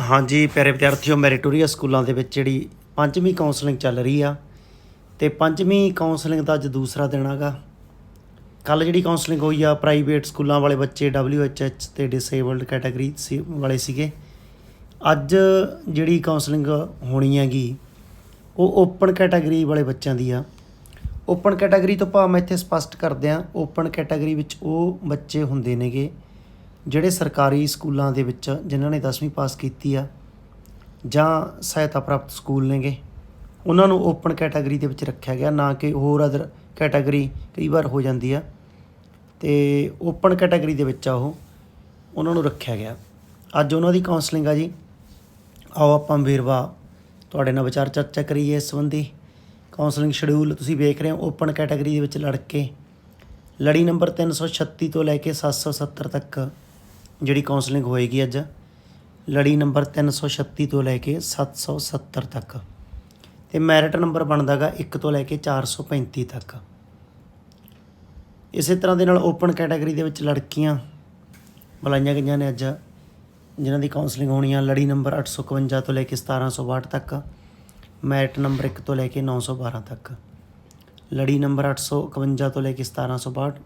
ਹਾਂਜੀ, ਪਿਆਰੇ ਵਿਦਿਆਰਥੀਓ, ਮੈਰੀਟੋਰੀਆ ਸਕੂਲਾਂ ਦੇ ਵਿੱਚ ਜਿਹੜੀ ਪੰਜਵੀਂ ਕਾਉਂਸਲਿੰਗ ਚੱਲ ਰਹੀ ਆ ਤੇ ਪੰਜਵੀਂ ਕਾਉਂਸਲਿੰਗ ਦਾ ਅੱਜ ਦੂਸਰਾ ਦਿਨ ਹੈਗਾ ਕੱਲ ਜਿਹੜੀ ਕਾਉਂਸਲਿੰਗ ਹੋਈ ਆ ਪ੍ਰਾਈਵੇਟ ਸਕੂਲਾਂ ਵਾਲੇ ਬੱਚੇ WHH ਤੇ ਡਿਸੇਬਲਡ ਕੈਟਾਗਰੀ ਸੀ, ਵਾਲੇ ਸੀਗੇ। ਅੱਜ ਜਿਹੜੀ ਕਾਉਂਸਲਿੰਗ ਹੋਣੀ ਹੈਗੀ, ਉਹ ਓਪਨ ਕੈਟਾਗਰੀ ਵਾਲੇ ਬੱਚਿਆਂ ਦੀ ਆ। ਓਪਨ ਕੈਟਾਗਰੀ ਤੋਂ ਭਾਵ ਮੈਂ ਇੱਥੇ ਸਪਸ਼ਟ ਕਰਦੇ ਆ ਓਪਨ ਕੈਟਾਗਰੀ ਵਿੱਚ ਉਹ ਬੱਚੇ ਹੁੰਦੇ ਨੇਗੇ। ਜਿਹੜੇ ਸਰਕਾਰੀ ਸਕੂਲਾਂ ਦੇ ਵਿੱਚ ਜਿਨ੍ਹਾਂ ਨੇ 10ਵੀਂ ਪਾਸ ਕੀਤੀ ਆ ਜਾਂ ਸਹਾਇਤਾ ਪ੍ਰਾਪਤ ਸਕੂਲ ਨੇਗੇ, ਉਹਨਾਂ ਨੂੰ ਓਪਨ ਕੈਟਾਗਰੀ ਦੇ ਵਿੱਚ ਰੱਖਿਆ ਗਿਆ, ਨਾ ਕਿ ਹੋਰ ਅਦਰ ਕੈਟਾਗਰੀ ਕਈ ਵਾਰ ਹੋ ਜਾਂਦੀ ਆ। ਤੇ ਓਪਨ ਕੈਟਾਗਰੀ ਦੇ ਵਿੱਚ ਆ ਉਹ, ਉਹਨਾਂ ਨੂੰ ਰੱਖਿਆ ਗਿਆ। ਅੱਜ ਉਹਨਾਂ ਦੀ ਕਾਉਂਸਲਿੰਗ ਆ ਜੀ। ਆਓ ਆਪਾਂ ਵੇਰਵਾ ਤੁਹਾਡੇ ਨਾਲ ਵਿਚਾਰ ਚਰਚਾ ਕਰੀਏ ਇਸ ਸੰਬੰਧੀ। ਕਾਉਂਸਲਿੰਗ ਸ਼ਡਿਊਲ ਤੁਸੀਂ ਵੇਖ ਰਹੇ ਹੋ ਓਪਨ ਕੈਟਾਗਰੀ ਦੇ ਵਿੱਚ ਲੜਕੇ। ਲੜੀ ਨੰਬਰ 336 ਤੋਂ ਲੈ ਕੇ 770 ਤੱਕ ਜਿਹੜੀ ਕਾਉਂਸਲਿੰਗ ਹੋਏਗੀ ਅੱਜ, ਲੜੀ ਨੰਬਰ 336 ਤੋਂ ਲੈ ਕੇ 770 ਤੱਕ ਤੇ ਮੈਰਿਟ ਨੰਬਰ ਬਣਦਾਗਾ 1 ਤੋਂ ਲੈ ਕੇ 435 ਤੱਕ। ਇਸੇ ਤਰ੍ਹਾਂ ਦੇ ਨਾਲ ਓਪਨ ਕੈਟਾਗਰੀ ਦੇ ਵਿੱਚ ਲੜਕੀਆਂ ਬੁਲਾਈਆਂ ਗਈਆਂ ਨੇ ਅੱਜ, ਜਿਨ੍ਹਾਂ ਦੀ ਕਾਉਂਸਲਿੰਗ ਹੋਣੀ ਆ, ਲੜੀ ਨੰਬਰ 851 ਤੋਂ ਲੈ ਕੇ 1762 ਤੱਕ ਮੈਰਿਟ ਨੰਬਰ 1 ਤੋਂ ਲੈ ਕੇ 912 ਤੱਕ। ਲੜੀ ਨੰਬਰ 851 ਤੋਂ ਲੈ ਕੇ 1762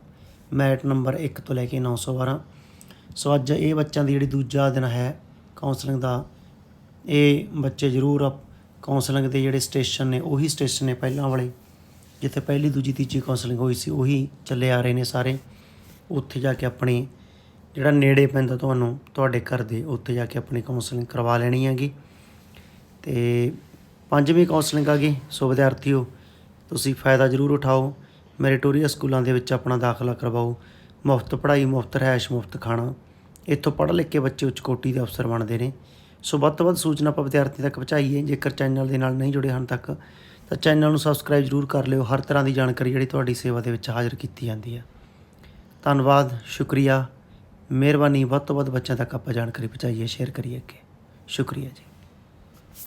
ਮੈਰਿਟ ਨੰਬਰ 1 ਤੋਂ ਲੈ ਕੇ 912 ਸੋ ਅੱਜ ਇਹ ਬੱਚਿਆਂ ਦੀ ਜਿਹੜੀ ਦੂਜਾ ਦਿਨ ਹੈ ਕਾਉਂਸਲਿੰਗ ਦਾ, ਇਹ ਬੱਚੇ ਜ਼ਰੂਰ ਕਾਉਂਸਲਿੰਗ ਦੇ ਜਿਹੜੇ ਸਟੇਸ਼ਨ ਨੇ, ਉਹੀ ਸਟੇਸ਼ਨ ਨੇ ਪਹਿਲਾਂ ਵਾਲੇ, ਜਿੱਥੇ ਪਹਿਲੀ ਦੂਜੀ ਤੀਜੀ ਕਾਉਂਸਲਿੰਗ ਹੋਈ ਸੀ, ਉਹੀ ਚੱਲੇ ਆ ਰਹੇ ਨੇ ਸਾਰੇ। ਉੱਥੇ ਜਾ ਕੇ ਆਪਣੀ ਜਿਹੜਾ ਨੇੜੇ ਪੈਂਦਾ ਤੁਹਾਨੂੰ ਤੁਹਾਡੇ ਘਰ ਦੇ, ਉੱਥੇ ਜਾ ਕੇ ਆਪਣੀ ਕਾਉਂਸਲਿੰਗ ਕਰਵਾ ਲੈਣੀ ਹੈਗੀ। ਤੇ ਪੰਜਵੀਂ ਕਾਉਂਸਲਿੰਗ ਆ ਗਈ। ਸੋ ਵਿਦਿਆਰਥੀਓ, ਤੁਸੀਂ ਫਾਇਦਾ ਜ਼ਰੂਰ ਉਠਾਓ। ਮੈਰੀਟੋਰੀਅਸ ਸਕੂਲਾਂ ਦੇ ਵਿੱਚ ਆਪਣਾ ਦਾਖਲਾ ਕਰਵਾਓ। ਮੁਫਤ ਪੜ੍ਹਾਈ, ਮੁਫਤ ਰਹਿائش ਮੁਫਤ ਖਾਣਾ। ਇੱਥੋਂ ਪੜ੍ਹ ਲਿਖ ਕੇ ਬੱਚੇ ਉੱਚ ਕੋਟੀ ਦੇ ਅਫਸਰ ਬਣਦੇ ਨੇ। ਸੋ ਵੱਧ ਤੋਂ ਵੱਧ ਸੂਚਨਾ ਆਪਾਂ ਵਿਦਿਆਰਥੀ ਤੱਕ ਪਹੁੰਚਾਈਏ। ਜੇਕਰ ਚੈਨਲ ਦੇ ਨਾਲ ਨਹੀਂ ਜੁੜੇ ਹਨ ਤੱਕ, ਤਾਂ ਚੈਨਲ ਨੂੰ ਸਬਸਕ੍ਰਾਈਬ ਜ਼ਰੂਰ ਕਰ ਲਿਓ। ਹਰ ਤਰ੍ਹਾਂ ਦੀ ਜਾਣਕਾਰੀ ਜਿਹੜੀ ਤੁਹਾਡੀ ਸੇਵਾ ਦੇ ਵਿੱਚ ਹਾਜ਼ਰ ਕੀਤੀ ਜਾਂਦੀ ਹੈ। ਧੰਨਵਾਦ, ਸ਼ੁਕਰੀਆ। ਮਿਹਰਬਾਨੀ। ਵੱਧ ਤੋਂ ਵੱਧ ਬੱਚਿਆਂ ਤੱਕ ਆਪਾਂ ਜਾਣਕਾਰੀ ਪਹੁੰਚਾਈਏ, ਸ਼ੇਅਰ ਕਰੀਏ ਅੱਗੇ। ਸ਼ੁਕਰੀਆ ਜੀ।